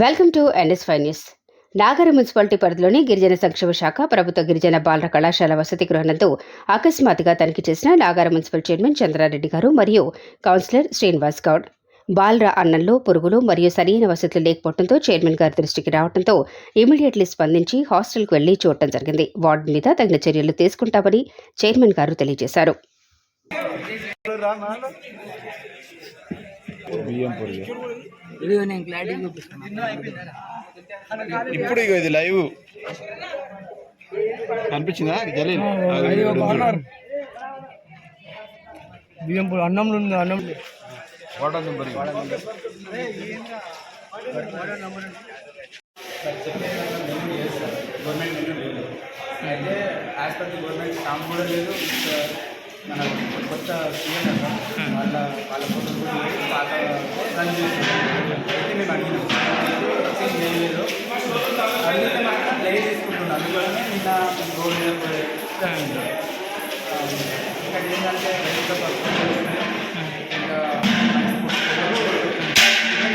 Welcome to NS five news. Nagar municipality పరిధిలోని గిరిజన సంక్షేమ శాఖ ప్రభుత్వ గిరిజన బాలర కళాశాల వసతి గృహనందు అకస్మాత్తుగా తనిఖీ చేసిన నాగార మున్సిపల్ చైర్మన్ చంద్రారెడ్డి గారు మరియు కౌన్సిలర్ శ్రీనివాస్ గౌడ్. బాలర అన్నంలో పురుగులు మరియు సరైన వసతులు లేకపోవడంతో చైర్మన్ గారి దృష్టికి రావడంతో ఇమీడియట్లీ స్పందించి హాస్టల్కు వెళ్ళి చూడటం జరిగింది. వార్డు మీద తగిన చర్యలు తీసుకుంటామని చైర్మన్ గారు తెలియజేశారు. బియ్యం పొడి. ఇది నేను క్లారిటీ చూపిస్తాను ఇప్పుడు ఇగో ఇది లైవ్. కనిపించిందా? జలీల్ బియ్యం పొడి అన్నంలో ఉంది అన్నం వాటర్ నెంబర్ అయితే as per the government stamp కూడా లేదు. ఇంకా మన కొత్త సీఎం కదా వాళ్ళ వాళ్ళ ఫోటో కూడా పాత రన్ చేస్తున్నారు అయితే మేము అడిగినాం ఎక్స్చేంజ్ చేయలేదు అడిగితే మాత్రం లైట్ తీసుకుంటున్నాం అందువల్లనే నిన్న రోడ్ మీద పోయి ఇంకా ఏంటంటే రైతుల ఇంకా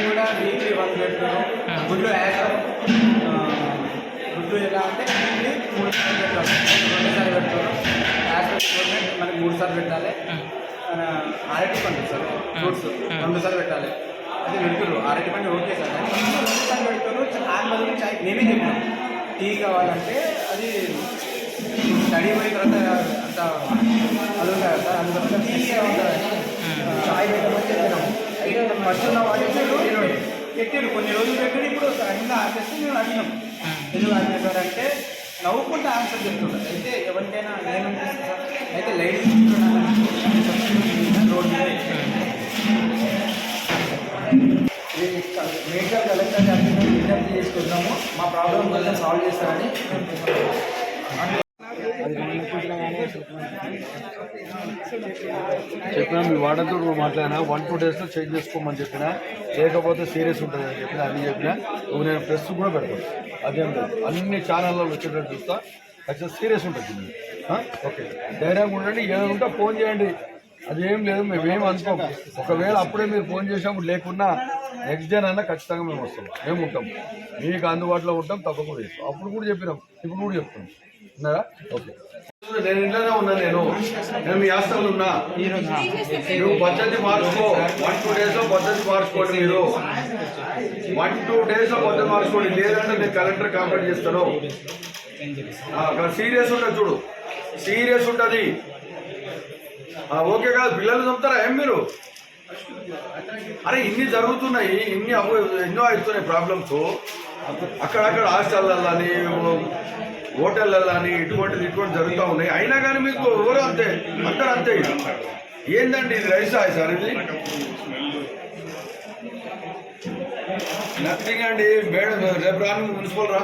కూడా వీక్లీ వన్ పెడతారు గుడ్లు యాడ్ గుడ్లు ఎలా అంటే వీక్లీ మూడు సార్లు పెడతారు యాజ్ పర్ గవర్నమెంట్ మనకి మూడు సార్లు పెట్టాలి మన అరటి పండు సార్ ఫ్రూట్స్ రెండు సార్లు పెట్టాలి. అది పెడుతున్నారు అరటి పండు ఓకే సార్ రెండు సార్లు పెడుతున్నారు దాని బదులు చాయ్ మేమే చెప్పినాం. టీ కావాలంటే అది స్టడీ పోయిన తర్వాత అంత అది ఉంటుంది సార్ అందువల్ల ఫ్రీగా ఉంటుంది. చాయ్ పెట్టమని చెప్పినాము అయితే మధ్యలో వాళ్ళు పెట్టారు కొన్ని రోజులు పెట్టారు ఇప్పుడు అన్ని ఆపేస్తే మేము అడిగినాం. ఎందుకు ఆపేశారంటే నవ్వుకుంటే ఆన్సర్ చెప్తుంటారు అయితే ఎవరికైనా ఏమనిపిస్తుంది సార్ అయితే లైట్ విజ్ఞప్తి చేసుకుంటున్నాము. మా ప్రాబ్లం కొంచెం సాల్వ్ చేస్తారని చెప్పినా మీ వాడతో మాట్లాడినా. వన్ టూ డేస్లో చేంజ్ చేసుకోమని చెప్పిన. లేకపోతే సీరియస్ ఉంటుంది అని చెప్పిన అన్ని చెప్పిన. నువ్వు నేను ప్రెస్ కూడా పెడతాను. అదేం లేదు అన్ని ఛానల్లో వచ్చేటట్టు చూస్తా. ఖచ్చితంగా సీరియస్ ఉంటుంది. ఓకే ధైర్యంగా ఉండండి. ఏదైనా ఉంటే ఫోన్ చేయండి. అదేం లేదు మేమేం అనుకోం ఒకవేళ అప్పుడే మీరు ఫోన్ చేసినప్పుడు లేకున్నా నెక్స్ట్ డే అయినా ఖచ్చితంగా మేము వస్తాం. మేము ఉంటాం. మీకు అందుబాటులో ఉంటాం తప్పకుండా చేస్తాం. అప్పుడు కూడా చెప్పినాం. ఇప్పుడు కూడా చెప్తున్నాం. ఉన్నారా? ఓకే. నేను ఇంట్లోనే ఉన్నా నేను. నేను మీ హాస్టల్ ఉన్నా. నువ్వు పద్ధతి మార్చుకో. వన్ టూ డేస్లో పద్ధతి మార్చుకోండి మీరు. వన్ టూ డేస్లో పద్ధతి మార్చుకోండి. లేదంటే నేను కలెక్టర్ కంప్లైంట్ చేస్తాను. సీరియస్ ఉంటుంది చూడు. సీరియస్ ఉంటుంది. ఓకే కాదు పిల్లలు చంపుతారా? ఏం మీరు? అరే ఇన్ని జరుగుతున్నాయి ఇన్ని ఎన్నో అవుతున్నాయి ప్రాబ్లమ్స్. అక్కడక్కడ హాస్టళ్ళని హోటళ్ళని ఇటువంటిది ఇటువంటి జరుగుతూ ఉన్నాయి. అయినా కానీ మీకు ఎవరు అంతే? అందరు అంతే ఏందండి ఇది? రైసా సార్ ఇది? నథింగ్ అండి. మేడం రేపు రాను మున్సిపల్ రా.